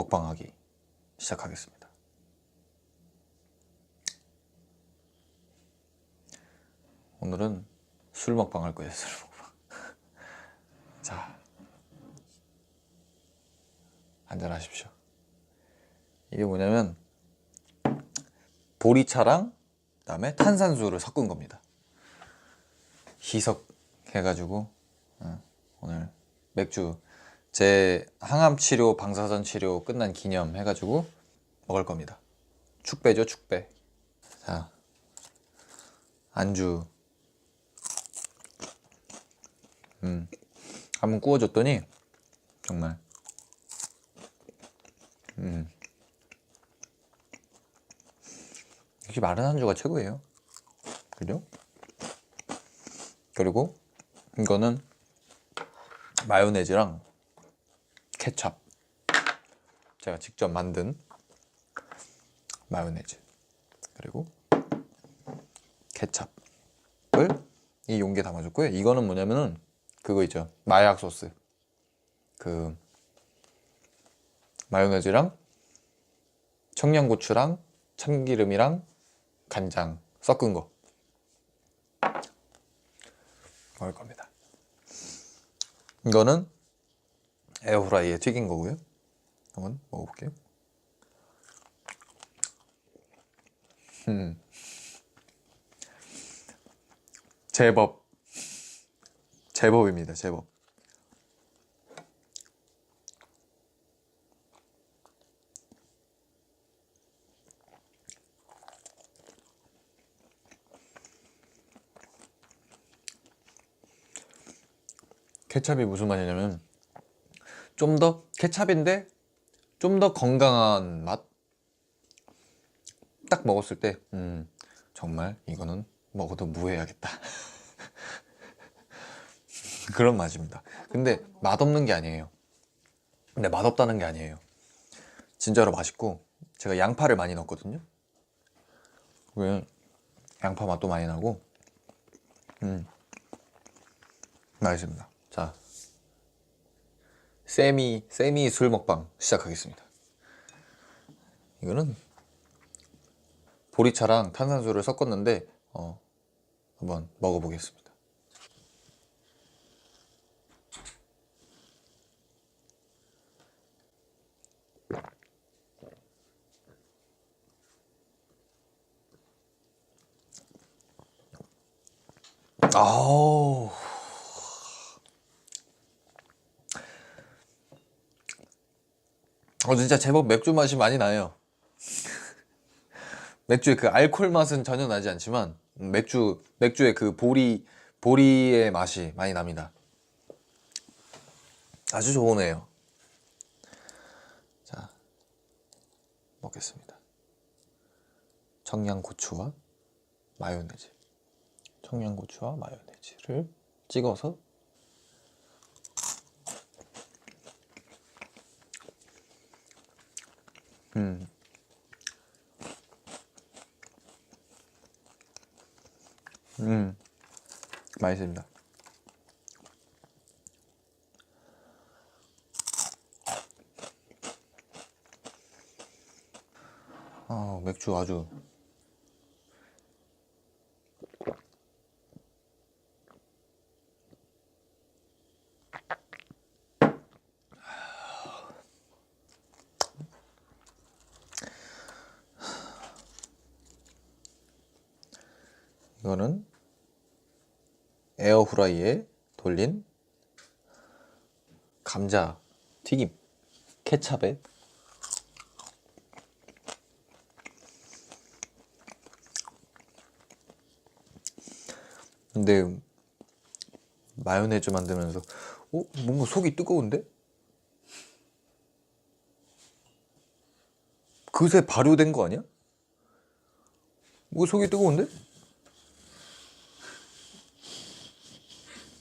먹방하기 시작하겠습니다. 오늘은 술 먹방 할 거예요, 술 먹방. 자, 한잔하십시오. 이게 뭐냐면 보리차랑 그다음에 탄산수를 섞은 겁니다. 희석 해가지고 어, 오늘 맥주 제 항암 치료 방사선 치료 끝난 기념 해가지고 먹을 겁니다. 축배죠 축배. 자 안주 음 한번 구워줬더니 정말 음 역시 마른 안주가 최고예요. 그죠? 그리고 이거는 마요네즈랑 케찹 제가 직접 만든 마요네즈. 그리고 케찹을 이 용기에 담아줬고요. 이거는 뭐냐면은 그거 있죠. 마약 소스. 그 마요네즈랑 청양고추랑 참기름이랑 간장 섞은 거. 먹을 겁니다. 이거는 에어프라이에 튀긴 거고요. 한번 먹어볼게요. 음. 제법 제법입니다. 제법. 케찹이 무슨 맛이냐면 좀 더 케찹인데 좀 더 건강한 맛? 딱 먹었을 때, 음, 정말 이거는 먹어도 무해야겠다. 그런 맛입니다. 근데 맛없는 게 아니에요. 근데 맛없다는 게 아니에요. 진짜로 맛있고, 제가 양파를 많이 넣었거든요. 왜 양파 맛도 많이 나고, 음, 맛있습니다. 자, 세미 세미 술 먹방 시작하겠습니다. 이거는 보리차랑 탄산수를 섞었는데 어, 한번 먹어보겠습니다. 아우 어 진짜 제법 맥주 맛이 많이 나요. 맥주의 그 알코올 맛은 전혀 나지 않지만 맥주 맥주의 그 보리 보리의 맛이 많이 납니다. 아주 좋으네요. 자 먹겠습니다. 청양고추와 마요네즈, 청양고추와 마요네즈를 찍어서 음. 음. 맛있습니다. 아, 맥주 아주 이거는 에어프라이에 돌린 감자 튀김 케찹에 근데 마요네즈 만들면서 어? 뭔가 속이 뜨거운데? 그새 발효된 거 아니야? 뭐 속이 뜨거운데?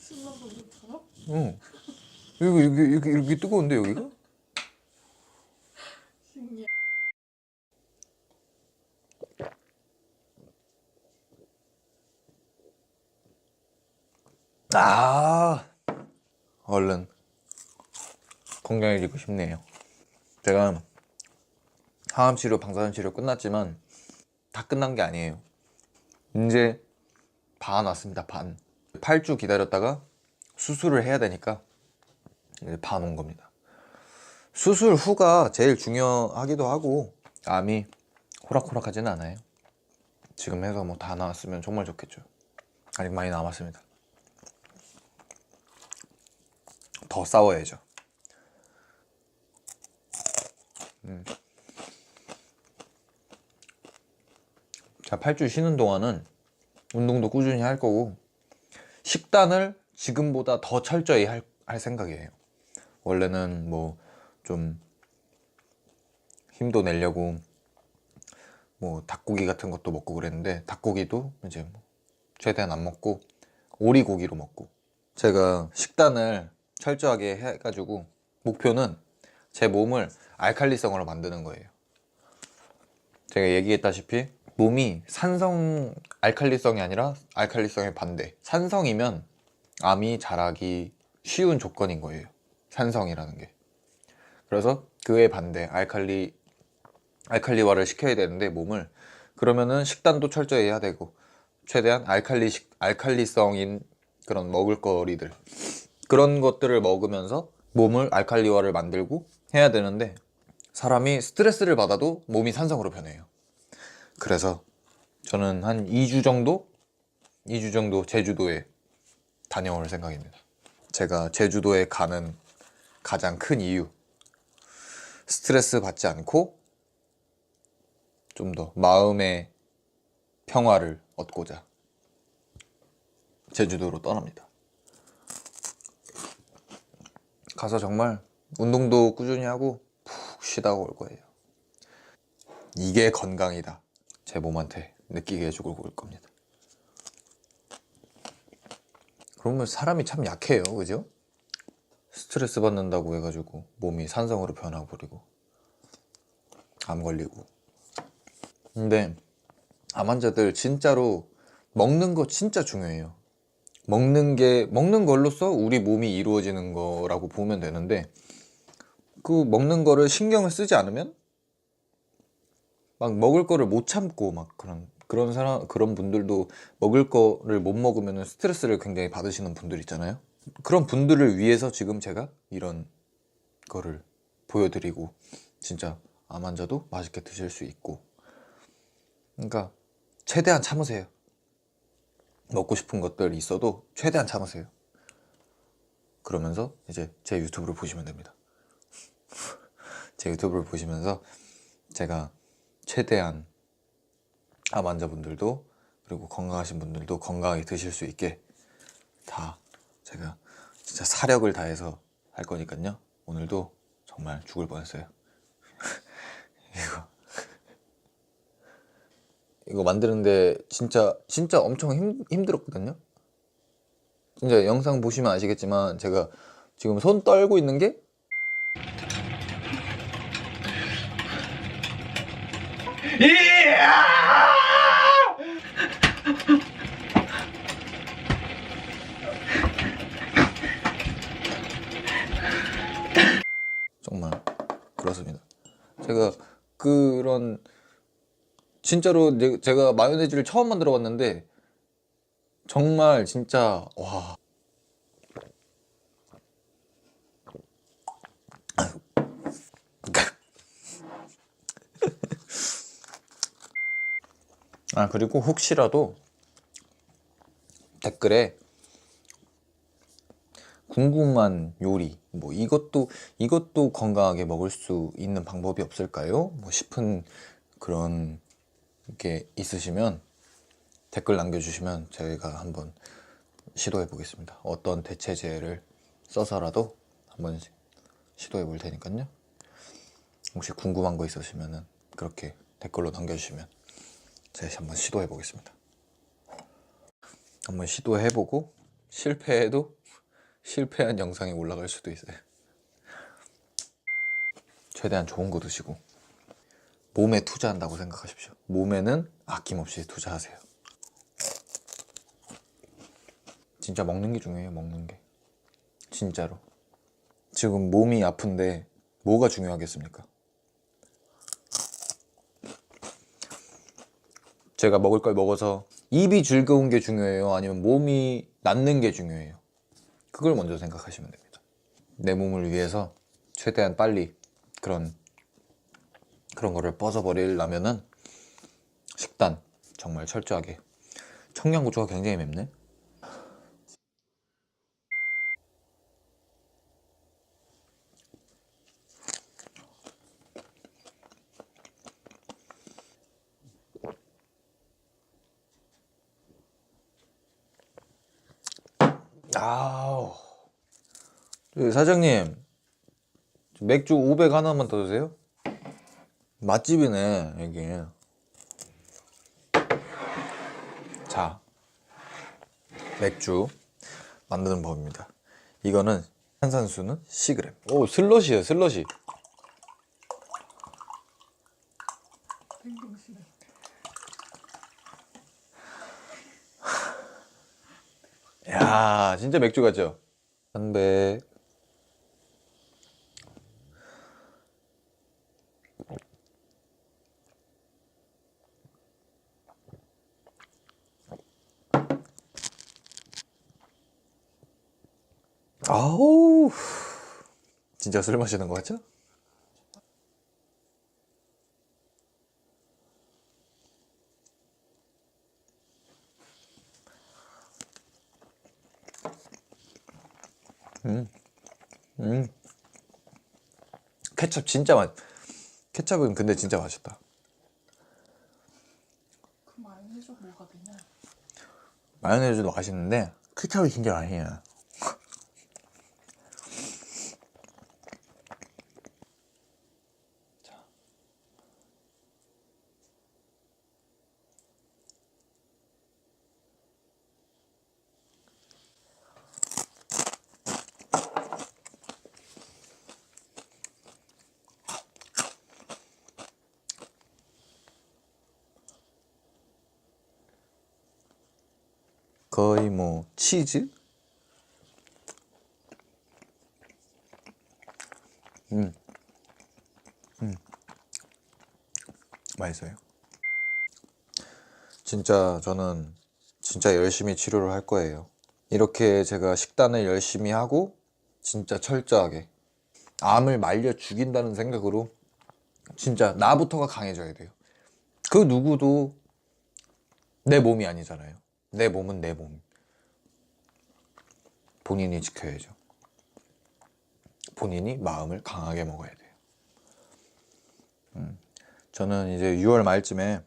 신나서 응. 여기 이렇게 이렇게 이렇게 뜨거운데 여기가? 아 얼른 건강해지고 싶네요. 제가 항암 치료, 방사선 치료 끝났지만 다 끝난 게 아니에요. 이제 반 왔습니다. 반. 8주 기다렸다가 수술을 해야 되니까 온 겁니다. 수술 후가 제일 중요하기도 하고 암이 호락호락하지는 않아요. 지금 해서 뭐 다 나왔으면 정말 좋겠죠. 아직 많이 남았습니다. 더 싸워야죠. 음. 자, 8주 쉬는 동안은 운동도 꾸준히 할 거고 식단을 지금보다 더 철저히 할, 할 생각이에요. 원래는 뭐 좀 힘도 내려고 뭐 닭고기 같은 것도 먹고 그랬는데 닭고기도 이제 뭐 최대한 안 먹고 오리고기로 먹고 제가 식단을 철저하게 해가지고 목표는 제 몸을 알칼리성으로 만드는 거예요. 제가 얘기했다시피 몸이 산성 알칼리성이 아니라 알칼리성의 반대. 산성이면 암이 자라기 쉬운 조건인 거예요. 산성이라는 게. 그래서 그에 반대 알칼리 알칼리화를 시켜야 되는데 몸을 그러면은 식단도 철저히 해야 되고 최대한 알칼리 식 알칼리성인 그런 먹을거리들 그런 것들을 먹으면서 몸을 알칼리화를 만들고 해야 되는데 사람이 스트레스를 받아도 몸이 산성으로 변해요. 그래서 저는 한 2주 정도 2주 정도 제주도에 다녀올 생각입니다. 제가 제주도에 가는 가장 큰 이유 스트레스 받지 않고 좀 더 마음의 평화를 얻고자 제주도로 떠납니다. 가서 정말 운동도 꾸준히 하고 푹 쉬다가 올 거예요. 이게 건강이다. 제 몸한테 느끼게 해주고 올 겁니다. 그러면 사람이 참 약해요. 그죠? 스트레스 받는다고 해가지고 몸이 산성으로 변화버리고 암 걸리고 근데 암 환자들 진짜로 먹는 거 진짜 중요해요 먹는 게 먹는 걸로써 우리 몸이 이루어지는 거라고 보면 되는데 그 먹는 거를 신경을 쓰지 않으면 막 먹을 거를 못 참고 막 그런 그런 사람 그런 분들도 먹을 거를 못 먹으면 스트레스를 굉장히 받으시는 분들 있잖아요. 그런 분들을 위해서 지금 제가 이런 거를 보여드리고 진짜 암 환자도 맛있게 드실 수 있고 그러니까 최대한 참으세요. 먹고 싶은 것들 있어도 최대한 참으세요. 그러면서 이제 제 유튜브를 보시면 됩니다. 제 유튜브를 보시면서 제가 최대한 암 환자분들도 그리고 건강하신 분들도 건강하게 드실 수 있게 다 제가 진짜 사력을 다해서 할 거니까요. 오늘도 정말 죽을 뻔했어요. 이거 이거 만드는데 진짜 진짜 엄청 힘, 힘들었거든요. 진짜 영상 보시면 아시겠지만 제가 지금 손 떨고 있는 게 정말 그렇습니다. 제가 그런 진짜로 제가 마요네즈를 처음 만들어 봤는데 정말 진짜 와 아 그리고 혹시라도 댓글에 궁금한 요리 뭐 이것도 이것도 건강하게 먹을 수 있는 방법이 없을까요? 뭐 싶은 그런 게 있으시면 댓글 남겨주시면 저희가 한번 시도해 보겠습니다. 어떤 대체제를 써서라도 한번 시도해 볼 테니까요. 혹시 궁금한 거 있으시면은 그렇게 댓글로 남겨주시면 제가 한번 시도해 보겠습니다. 한번 시도해 보고 실패해도 실패한 영상이 올라갈 수도 있어요. 최대한 좋은 거 드시고 몸에 투자한다고 생각하십시오. 몸에는 아낌없이 투자하세요. 진짜 먹는 게 중요해요. 먹는 게 진짜로 지금 몸이 아픈데 뭐가 중요하겠습니까? 제가 먹을 걸 먹어서 입이 즐거운 게 중요해요? 아니면 몸이 낫는 게 중요해요? 그걸 먼저 생각하시면 됩니다. 내 몸을 위해서 최대한 빨리 그런 그런 거를 벗어버리려면은 식단 정말 철저하게 청양고추가 굉장히 맵네. 아우. 저기 사장님, 맥주 500 하나만 더 주세요. 맛집이네, 여기. 자, 맥주 만드는 법입니다. 이거는 탄산수는 C그램. 오, 슬러시에요, 슬러시. 야, 진짜 맥주 같죠? 한배 아우. 진짜 술 마시는 거 같죠? 음. 케첩 진짜 맛 케첩은 근데 진짜 맛있다. 그 마요네즈 뭐가 되냐? 마요네즈도 맛있는데 케첩이 진짜 맛이에 거의 뭐 치즈? 음. 음. 맛있어요. 진짜 저는 진짜 열심히 치료를 할 거예요. 이렇게 제가 식단을 열심히 하고 진짜 철저하게 암을 말려 죽인다는 생각으로 진짜 나부터가 강해져야 돼요. 그 누구도 내 몸이 아니잖아요. 내 몸은 내 몸. 본인이 지켜야죠. 본인이 마음을 강하게 먹어야 돼요. 음, 저는 이제 6월 말쯤에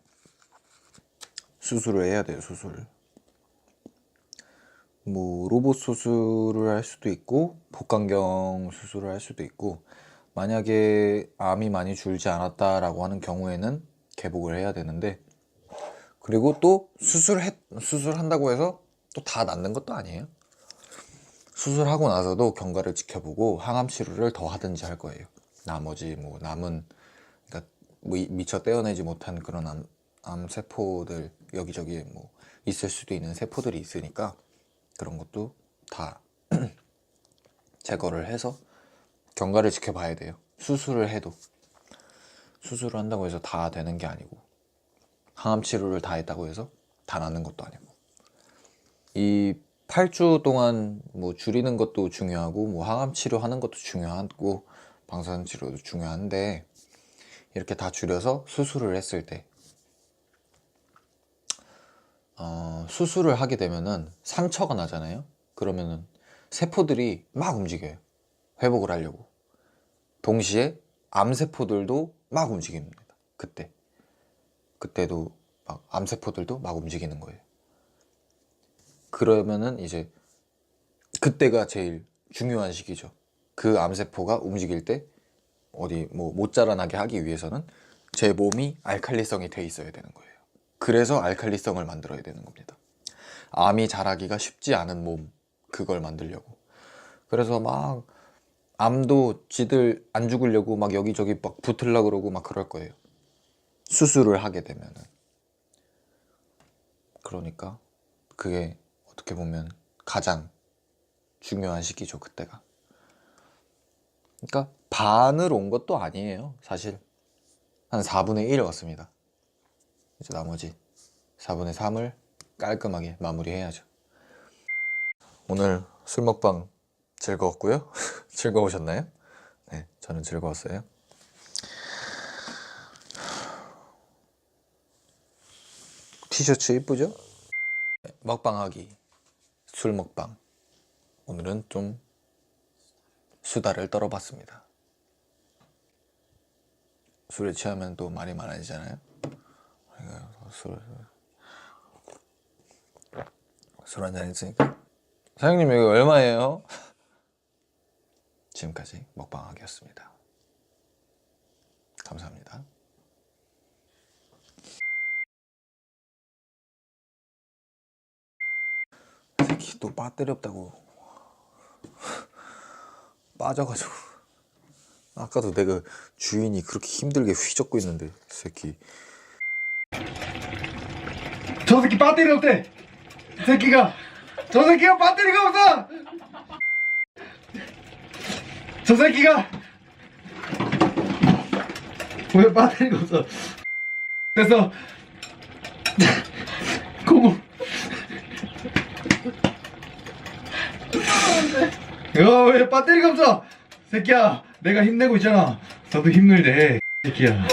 수술을 해야 돼요, 수술. 뭐, 로봇 수술을 할 수도 있고, 복강경 수술을 할 수도 있고, 만약에 암이 많이 줄지 않았다라고 하는 경우에는 개복을 해야 되는데, 그리고 또 수술해 수술한다고 해서 또 다 낫는 것도 아니에요. 수술하고 나서도 경과를 지켜보고 항암 치료를 더 하든지 할 거예요. 나머지 뭐 남은 그러니까 뭐 이- 미처 떼어내지 못한 그런 암, 암 세포들 여기저기 뭐 있을 수도 있는 세포들이 있으니까 그런 것도 다 제거를 해서 경과를 지켜봐야 돼요. 수술을 해도 수술을 한다고 해서 다 되는 게 아니고 항암 치료를 다 했다고 해서 다 낫는 것도 아니고 이 8주 동안 뭐 줄이는 것도 중요하고 뭐 항암 치료하는 것도 중요하고 방사선 치료도 중요한데 이렇게 다 줄여서 수술을 했을 때 어, 수술을 하게 되면은 상처가 나잖아요. 그러면은 세포들이 막 움직여요. 회복을 하려고. 동시에 암세포들도 막 움직입니다. 그때. 그때도 막 암세포들도 막 움직이는 거예요. 그러면은 이제 그때가 제일 중요한 시기죠. 그 암세포가 움직일 때 어디 뭐 못 자라나게 하기 위해서는 제 몸이 알칼리성이 돼 있어야 되는 거예요. 그래서 알칼리성을 만들어야 되는 겁니다. 암이 자라기가 쉽지 않은 몸 그걸 만들려고. 그래서 막 암도 지들 안 죽으려고 막 여기저기 막 붙으려 그러고 막 그럴 거예요. 수술을 하게 되면은 그러니까 그게 어떻게 보면 가장 중요한 시기죠 그때가 그러니까 반을 온 것도 아니에요 사실 한 4분의 1 왔습니다 이제 나머지 4분의 3을 깔끔하게 마무리해야죠. 오늘 술 먹방 즐거웠고요. 즐거우셨나요? 네, 저는 즐거웠어요. 티셔츠 이쁘죠? 네, 먹방하기 술 먹방 오늘은 좀 수다를 떨어봤습니다. 술에 취하면 또 말이 많아지잖아요. 술, 술 한잔 했으니까 사장님 여기 얼마예요? 지금까지 먹방하기였습니다. 감사합니다. 새끼 또 없다고 빠져가지고 아까도 내가 주인이 그렇게 힘들게 휘젓고 있는데 이 새끼 저 새끼. 이 새끼가 저 새끼가 배터리가 없어. 저 새끼가 왜 배터리가 없어? 그래서 고모. 야왜 배터리가 없어? 새끼야 내가 힘내고 있잖아. 너도 힘들대. 이 새끼야.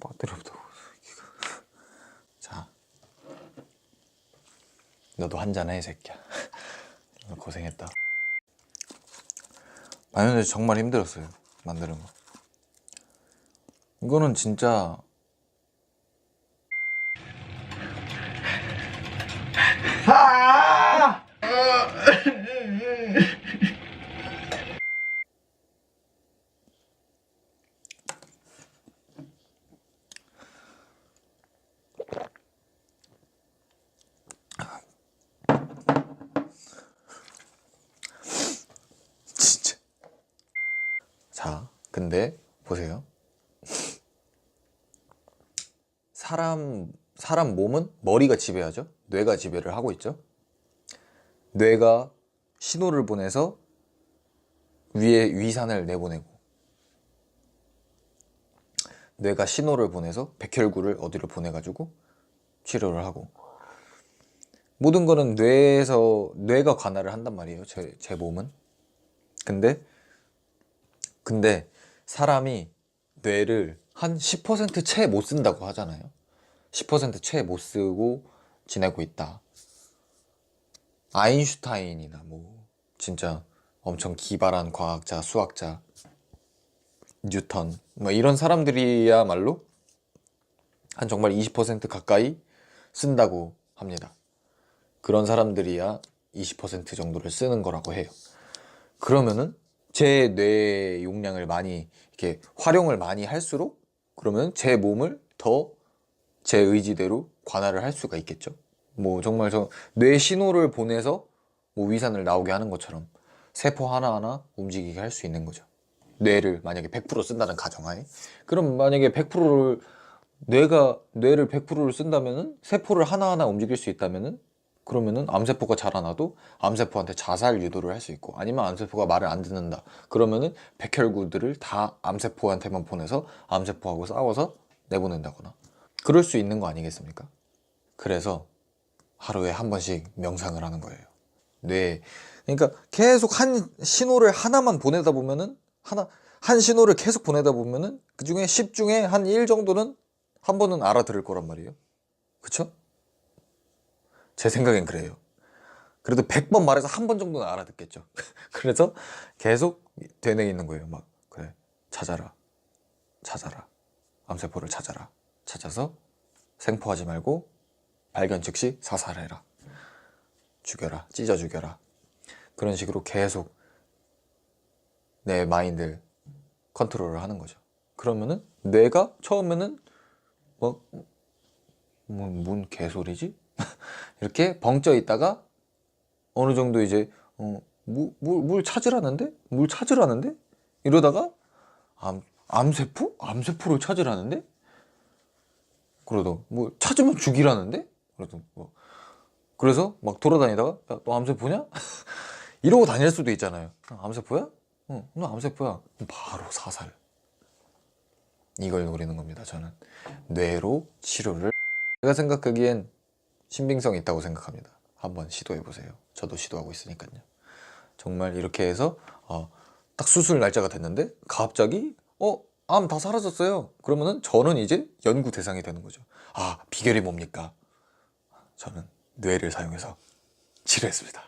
배터리 새끼가 자 너도 한잔해 이 새끼야 너 고생했다 마요네즈 정말 힘들었어요 만드는 거 이거는 진짜 자 근데 보세요. 사람 사람 몸은 머리가 지배하죠? 뇌가 지배를 하고 있죠? 뇌가 신호를 보내서 위에 위산을 내보내고 뇌가 신호를 보내서 백혈구를 어디로 보내가지고 치료를 하고. 모든 거는 뇌에서 뇌가 관할을 한단 말이에요 제, 제 몸은. 근데 근데 사람이 뇌를 한 10%채 못 쓴다고 하잖아요 10%채 못 쓰고 지내고 있다 아인슈타인이나 뭐 진짜 엄청 기발한 과학자, 수학자, 뉴턴 뭐 이런 사람들이야말로 한 정말 20% 가까이 쓴다고 합니다. 그런 사람들이야 20% 정도를 쓰는 거라고 해요. 그러면은 제 뇌 용량을 많이 이렇게 활용을 많이 할수록 그러면 제 몸을 더 제 의지대로 관할을 할 수가 있겠죠. 뭐 정말 저 뇌 신호를 보내서 뭐 위산을 나오게 하는 것처럼 세포 하나하나 움직이게 할 수 있는 거죠. 뇌를 만약에 100% 쓴다는 가정하에 그럼 만약에 100%를 뇌가 뇌를 100%를 쓴다면은 세포를 하나하나 움직일 수 있다면은 그러면은 암세포가 자라나도 암세포한테 자살 유도를 할 수 있고 아니면 암세포가 말을 안 듣는다 그러면은 백혈구들을 다 암세포한테만 보내서 암세포하고 싸워서 내보낸다거나 그럴 수 있는 거 아니겠습니까? 그래서 하루에 한 번씩 명상을 하는 거예요. 뇌 그러니까 계속 한 신호를 하나만 보내다 보면은 하나 한 신호를 계속 보내다 보면은 그 중에 10 중에 한 1 정도는 한 번은 알아들을 거란 말이에요. 그쵸? 제 생각엔 그래요. 그래도 100번 말해서 한 번 정도는 알아듣겠죠. 그래서 계속 되뇌 있는 거예요. 막 그래 찾아라, 찾아라, 암세포를 찾아라, 찾아서 생포하지 말고 발견 즉시 사살해라, 죽여라, 찢어 죽여라. 그런 식으로 계속 내 마인드 컨트롤을 하는 거죠. 그러면은 뇌가 처음에는 뭐, 뭐, 뭔 개소리지? 이렇게 벙쪄 있다가 어느 정도 이제 어, 물, 물, 물 찾으라는데? 물 찾으라는데? 이러다가 암, 암세포? 암세포를 찾으라는데? 그러다 뭐 찾으면 죽이라는데? 그래도 뭐 그래서 막 돌아다니다가 야, 너 암세포냐? 이러고 다닐 수도 있잖아요. 어, 암세포야? 응, 너 암세포야. 바로 사살. 이걸 노리는 겁니다. 저는 뇌로 치료를 제가 생각하기엔 신빙성이 있다고 생각합니다. 한번 시도해 보세요. 저도 시도하고 있으니까요. 정말 이렇게 해서 어, 딱 수술 날짜가 됐는데 갑자기 어, 암 다 사라졌어요. 그러면은 저는 이제 연구 대상이 되는 거죠. 아, 비결이 뭡니까? 저는 뇌를 사용해서 치료했습니다.